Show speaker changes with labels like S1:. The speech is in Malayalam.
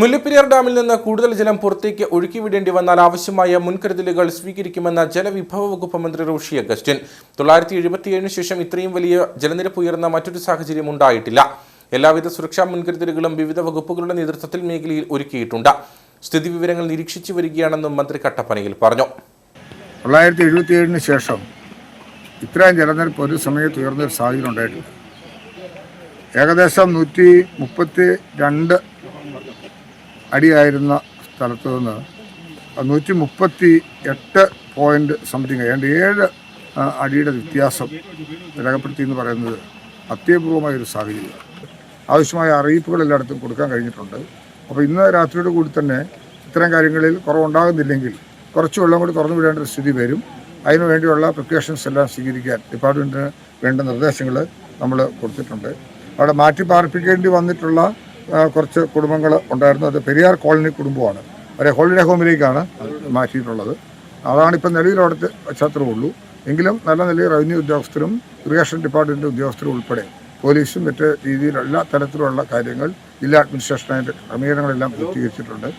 S1: മുല്ലപ്പെരിയാർ ഡാമിൽ നിന്ന് കൂടുതൽ ജലം പുറത്തേക്ക് ഒഴുക്കിവിടേണ്ടി വന്നാൽ ആവശ്യമായ മുൻകരുതലുകൾ സ്വീകരിക്കുമെന്ന ജലവിഭവ വകുപ്പ് മന്ത്രി റോഷി അഗസ്റ്റിൻ. തൊള്ളായിരത്തി എഴുപത്തിയേഴിന് ശേഷം ഇത്രയും വലിയ ജലനിരപ്പ് ഉയർന്ന മറ്റൊരു സാഹചര്യം ഉണ്ടായിട്ടില്ല. എല്ലാവിധ സുരക്ഷാ മുൻകരുതലുകളും വിവിധ വകുപ്പുകളുടെ നേതൃത്വത്തിൽ മേഖലയിൽ ഒരുക്കിയിട്ടുണ്ട്. സ്ഥിതി വിവരങ്ങൾ നിരീക്ഷിച്ചു വരികയാണെന്നും മന്ത്രി കട്ടപ്പനയിൽ പറഞ്ഞു.
S2: തൊള്ളായിരത്തി എഴുപത്തി ഏഴിന് ശേഷം ഇത്രയും ജലനിരപ്പ് ഒരു സമയത്ത് ഉയർന്നൊരു സാഹചര്യം ഉണ്ടായിട്ടില്ല. ഏകദേശം നൂറ്റി മുപ്പത്തി രണ്ട് അടിയായിരുന്ന സ്ഥലത്ത് നിന്ന് നൂറ്റി മുപ്പത്തി എട്ട് പോയിന്റ് സംതിങ് ഏതാണ്ട് ഏഴ് അടിയുടെ വ്യത്യാസം രേഖപ്പെടുത്തി എന്ന് പറയുന്നത് അത്യപൂർവമായ ഒരു സാഹചര്യമാണ് ആവശ്യമായ അറിയിപ്പുകൾ എല്ലായിടത്തും കൊടുക്കാൻ കഴിഞ്ഞിട്ടുണ്ട്. അപ്പോൾ ഇന്ന് രാത്രിയോട് കൂടി തന്നെ ഇത്തരം കാര്യങ്ങളിൽ കുറവുണ്ടാകുന്നില്ലെങ്കിൽ കുറച്ച് വെള്ളം കൂടി തുറന്നു വിടേണ്ട ഒരു സ്ഥിതി വരും. അതിനു വേണ്ടിയുള്ള പ്രിപ്പറേഷൻസ് എല്ലാം സ്വീകരിക്കാൻ ഡിപ്പാർട്ട്മെന്റിന് വേണ്ട നിർദ്ദേശങ്ങൾ നമ്മൾ കൊടുത്തിട്ടുണ്ട്. അവിടെ മാറ്റി പാർപ്പിക്കേണ്ടി വന്നിട്ടുള്ള കുറച്ച് കുടുംബങ്ങൾ ഉണ്ടായിരുന്നു. അത് പെരിയാർ കോളനി കുടുംബമാണ്. അവരെ ഹോളിഡേ ഹോമിലേക്കാണ് മാറ്റിയിട്ടുള്ളത്. അതാണ് ഇപ്പം നിലവിൽ അവിടുത്തെ പശ്ചാത്തലമുള്ളൂ. എങ്കിലും നല്ല നിലയിൽ റവന്യൂ ഉദ്യോഗസ്ഥരും ഇറിഗേഷൻ ഡിപ്പാർട്ട്മെന്റ് ഉദ്യോഗസ്ഥരും ഉൾപ്പെടെ പോലീസും മറ്റ് എല്ലാ തരത്തിലുള്ള കാര്യങ്ങൾ ജില്ലാ അഡ്മിനിസ്ട്രേഷനായിട്ട് ക്രമീകരണങ്ങളെല്ലാം പൂർത്തീകരിച്ചിട്ടുണ്ട്.